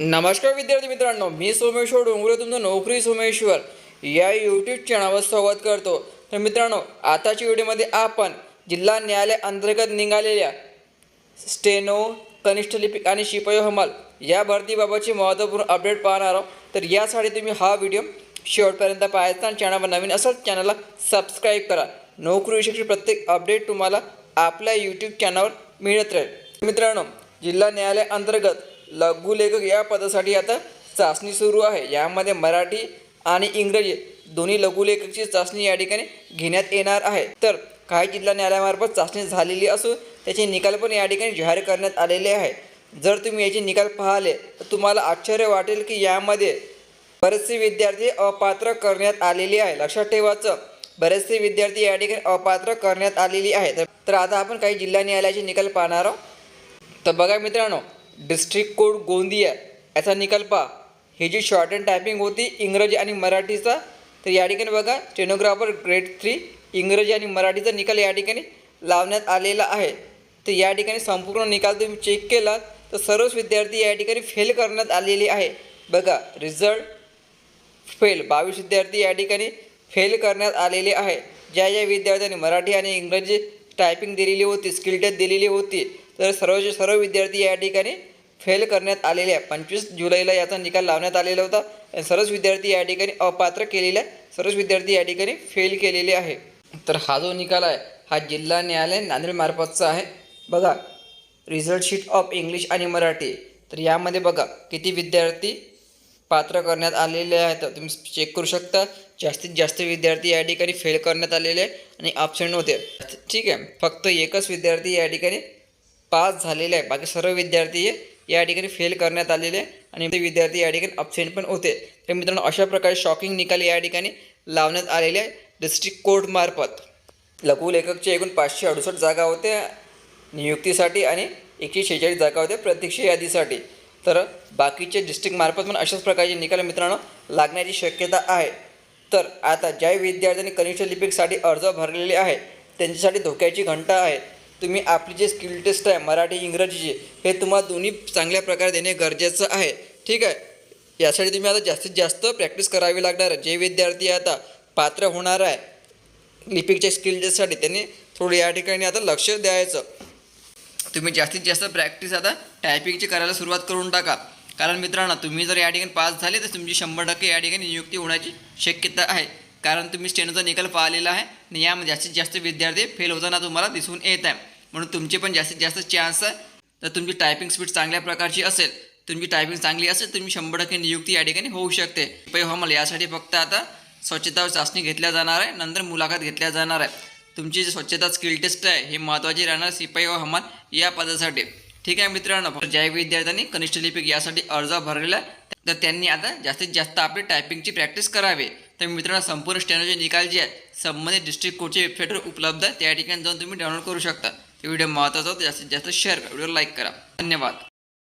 नमस्कार विद्यार्थी मित्रांनो मी सोमेश्वर डोंगरे तुमचं नोकरी सोमेश्वर या यूट्यूब चॅनलवर स्वागत करतो. तर मित्रांनो आताच्या व्हिडिओमध्ये आपण जिल्हा न्यायालय अंतर्गत निघालेल्या स्टेनो कनिष्ठ लिपिक आणि शिपाई हमाल या भरतीबाबतची महत्त्वपूर्ण अपडेट पाहणार आहोत. तर यासाठी तुम्ही हा व्हिडिओ शेवटपर्यंत पाहायचा आणि चॅनलवर नवीन असाल चॅनलला सबस्क्राईब करा. नोकरीविषयीची प्रत्येक अपडेट तुम्हाला आपल्या यूट्यूब चॅनलवर मिळत राहील. मित्रांनो जिल्हा न्यायालय अंतर्गत लघुलेखक या पदासाठी आता चाचणी सुरू आहे. यामध्ये मराठी आणि इंग्रजी दोन्ही लघुलेखकची चाचणी या ठिकाणी घेण्यात येणार आहे. तर काही जिल्हा न्यायालयामार्फत चाचणी झालेली असून त्याचे निकाल पण या ठिकाणी जाहीर करण्यात आलेले आहे. जर तुम्ही याचे निकाल पाहिले तर तुम्हाला आश्चर्य वाटेल की यामध्ये बरेचसे विद्यार्थी अपात्र करण्यात आलेले आहे. लक्षात ठेवायचं बरेचसे विद्यार्थी या ठिकाणी अपात्र करण्यात आलेली आहेत. तर आता आपण काही जिल्हा न्यायालयाचे निकाल पाहणार आहोत. तर बघा मित्रांनो डिस्ट्रिक्ट कोड गोंदिया याचा निकाल पहा ही जी शॉर्ट अँड टायपिंग होती इंग्रजी आणि मराठीचा तर या ठिकाणी बघा स्टेनोग्राफर ग्रेड थ्री इंग्रजी आणि मराठीचा निकाल या ठिकाणी लावण्यात आलेला आहे. तर या ठिकाणी संपूर्ण निकाल तुम्ही चेक केला तर सर्वच विद्यार्थी या ठिकाणी फेल करण्यात आलेले आहे. बघा रिझल्ट फेल बावीस विद्यार्थी या ठिकाणी फेल करण्यात आलेले आहे. ज्या ज्या विद्यार्थ्यांनी मराठी आणि इंग्रजी टायपिंग दिलेली होती स्किल टेस्ट दिलेली होती. तर सर्वचे सर्व विद्यार्थी या ठिकाणी फेल करण्यात आलेले आहे पंचवीस जुलैला याचा निकाल लावण्यात आलेला होता. आणि सर्वच विद्यार्थी या ठिकाणी अपात्र केलेले आहे सर्वच विद्यार्थी या ठिकाणी फेल केलेले आहे. तर हा जो निकाल आहे हा जिल्हा न्यायालय नांदेडमार्फतचा आहे. बघा रिझल्ट शीट ऑफ इंग्लिश आणि मराठी. तर यामध्ये बघा किती विद्यार्थी पात्र करण्यात आलेले आहेत. तुम्ही चेक करू शकता. जास्तीत जास्त विद्यार्थी या ठिकाणी फेल करण्यात आलेले आहे आणि ॲबसेंट होते. ठीक आहे फक्त एकच विद्यार्थी या ठिकाणी पास झालेले आहे बाकी सर्व विद्यार्थी या ठिकाणी फेल करण्यात आलेले आहे आणि ते विद्यार्थी या ठिकाणी अपसेंट पण होते. तर मित्रांनो अशा प्रकारे शॉकिंग निकाल या ठिकाणी लावण्यात आलेले आहे डिस्ट्रिक्ट कोर्टमार्फत लघुलेखकचे एकूण पाचशे अडुसष्ट जागा होत्या नियुक्तीसाठी आणि एकशे शेहेचाळीस जागा होत्या प्रत्यक्ष यादीसाठी. तर बाकीचे डिस्ट्रिक्टमार्फत पण अशाच प्रकारचे निकाल मित्रांनो लागण्याची शक्यता आहे. तर आता ज्या विद्यार्थ्यांनी कनिष्ठ लिपिकसाठी अर्ज भरलेले आहे त्यांच्यासाठी धोक्याची घंटा आहे. तुम्ही आपली जे स्किल टेस्ट आहे मराठी इंग्रजीची हे तुम्हाला दोन्ही चांगल्या प्रकारे देणे गरजेचं आहे. ठीक आहे? यासाठी तुम्ही आता जास्तीत जास्त प्रॅक्टिस करावी लागणार आहे. जे विद्यार्थी आता पात्र होणार आहे लिपिकच्या स्किल टेस्टसाठी त्यांनी थोडं या ठिकाणी आता लक्ष द्यायचं. तुम्ही जास्तीत जास्त प्रॅक्टिस आता टायपिंगची करायला सुरुवात करून टाका. कारण मित्रांनो तुम्ही जर या ठिकाणी पास झाले तर तुमची शंभर टक्के या ठिकाणी नियुक्ती होण्याची शक्यता आहे. कारण तुम्ही स्टेनोचा निकाल पाहिलेला आहे आणि यामध्ये जास्तीत जास्त विद्यार्थी फेल होताना तुम्हाला दिसून येत आहे. म्हणून तुमचे पण जास्तीत जास्त चान्स आहे. तर तुमची टायपिंग स्पीड चांगल्या प्रकारची असेल तुमची टायपिंग चांगली असेल तुम्ही शंभर टक्के नियुक्ती या ठिकाणी होऊ शकते. पै हमाल हो, यासाठी फक्त आता स्वच्छता चाचणी घेतल्या जाणार आहे नंतर मुलाखत घेतल्या जाणार आहे. तुमची जी स्वच्छता स्किल टेस्ट आहे हे महत्त्वाची राहणार सिपाई व हमाल या पदासाठी. ठीक आहे मित्रांनो. ज्या विद्यार्थ्यांनी कनिष्ठ लिपिक यासाठी अर्ज भरलेला आहे तर त्यांनी आता जास्तीत जास्त आपली टायपिंगची प्रॅक्टिस करावी. तर मित्रांनो संपूर्ण स्टँडर्डचे निकाल जे आहेत संबंधित डिस्ट्रिक्ट कोर्टचे वेबसाईटवर उपलब्ध आहे. त्या ठिकाणी जाऊन तुम्ही डाउनलोड करू शकता. व्हिडिओ महत्त्वाचा जास्तीत जास्त शेअर करा. व्हिडिओ लाईक करा. धन्यवाद.